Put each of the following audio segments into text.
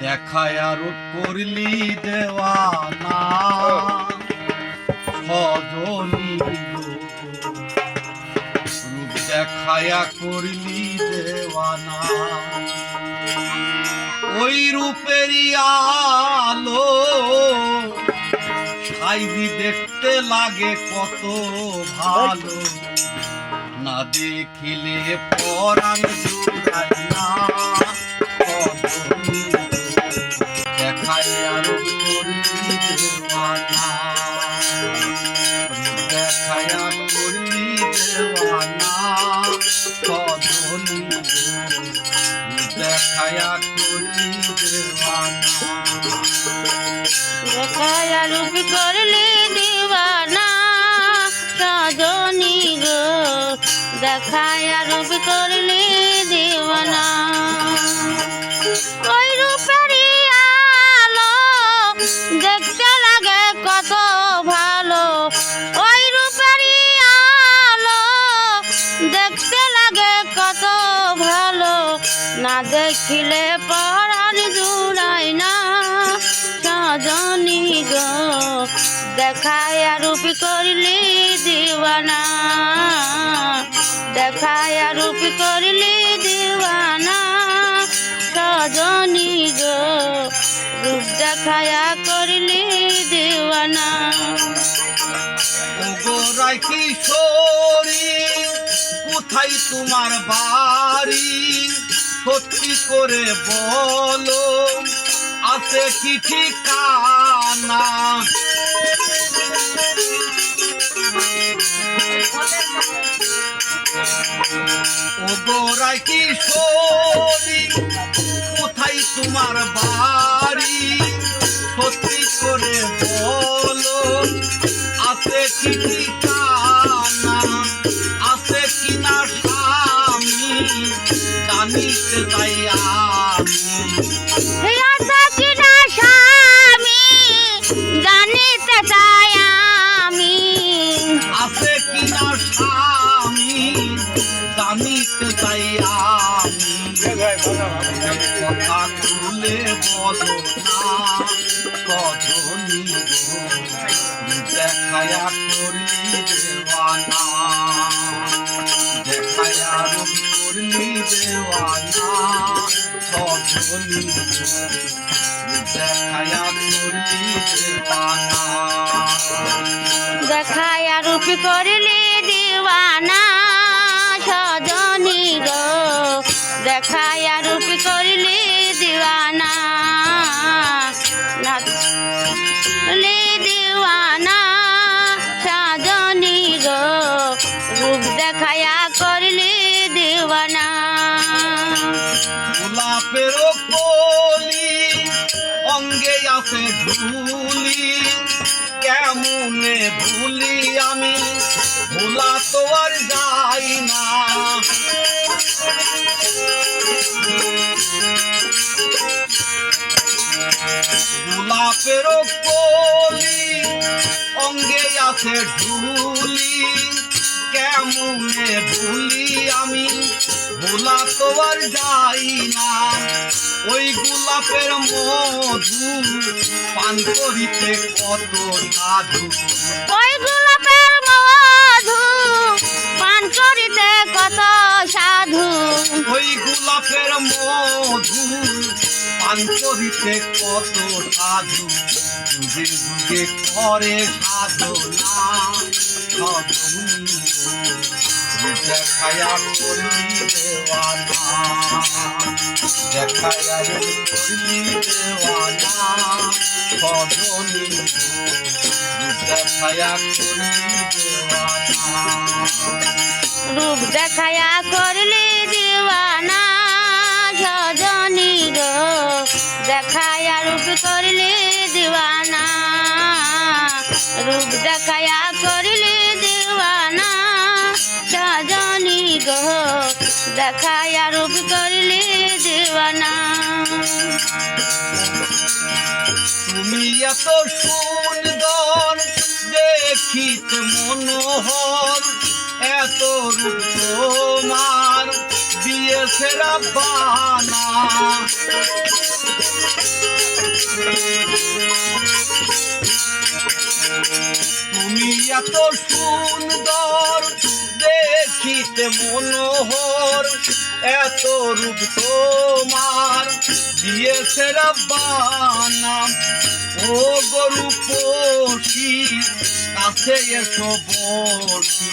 দেখায় করলি দেওয়ানা। সজনী। রূপ দেখায়া করলি দেওয়ানা। ওই রূপেরই আলো সাইজি দেখতে লাগে কত ভালো। না দেখিলে পরাণ জুড়ায় না। দেওয়ানা দেখায় করলি দেওয়ানা কদমী দেখায়া করলি দেওয়ানা দেখায়া রূপ দেখিলে পরাণ জুড়ায় না? সজনী গো, দেখায় রূপ করলি দিওয়ানা। দেখায় রূপ করলি দিওয়ানা। সজনী গো, রূপ দেখায়া করলি দিওয়ানা। ওগোরাই কিশোরী, কোথায় তোমার বাড়ি? সত্যি করে বলো, আছে কি ঠিকানা? ওগোরাই কিশোরী কোথায় তোমার বাড়ি? সত্যি করে বলো, আছে কি ঠিকানা? কথা খুলে বলো না কজনী দিওয়ানা সজনী গো। দেখায়া রূপ করলি দিওয়ানা। অঙ্গে আছে ঢুলি কেমনে ভুলি আমি? ভোলা তো আর যাই না। গোলাপের কলি, অঙ্গে আছে ঢুলি কেমনে ভুলি আমি? ভোলা তো আর যাই না। ওই গোলাপের মধু পান করিতে কত সাধু। ওই গোলাপের মধু পান করিতে কত সাধু। ওই গোলাপের মধু পান করিতে কত সাধু যুগে যুগে করে সাধু দেখায়া করলি দেওয়ানা দেখায়া রে করলি দেওয়ানা দেখায়া করলি দেওয়ানা রূপ দেখায়া করলি দিওয়ানা। সজনী গো। দেখায়া রূপ করলি দিওয়ানা। রূপ দেখায়া করলি দিওয়ানা। সজনী গো। দেখায়া রূপ করলি দিওয়ানা। তুমি এত সুন্দর, দেখিতে মনোহর। এত রূপ দিয়েছে রাব্বানা তুমি এত সুন্দর, দেখিতে মনোহর, এত রূপ তোমার। দিয়েছে রাব্বানা ও গরু পশি, কাছে এসো বসি।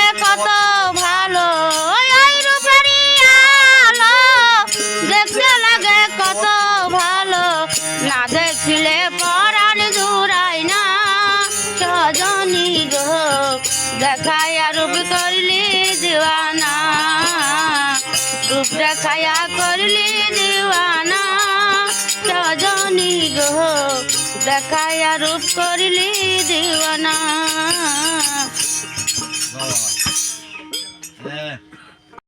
দেখিলে পরাণ জুড়াই না। সজনী গো, দেখায়া রূপ করলি দিওয়ানা। রূপ দেখায়া করলি দিওয়ানা। সজনী গো, দেখায়া রূপ করলি দিওয়ানা।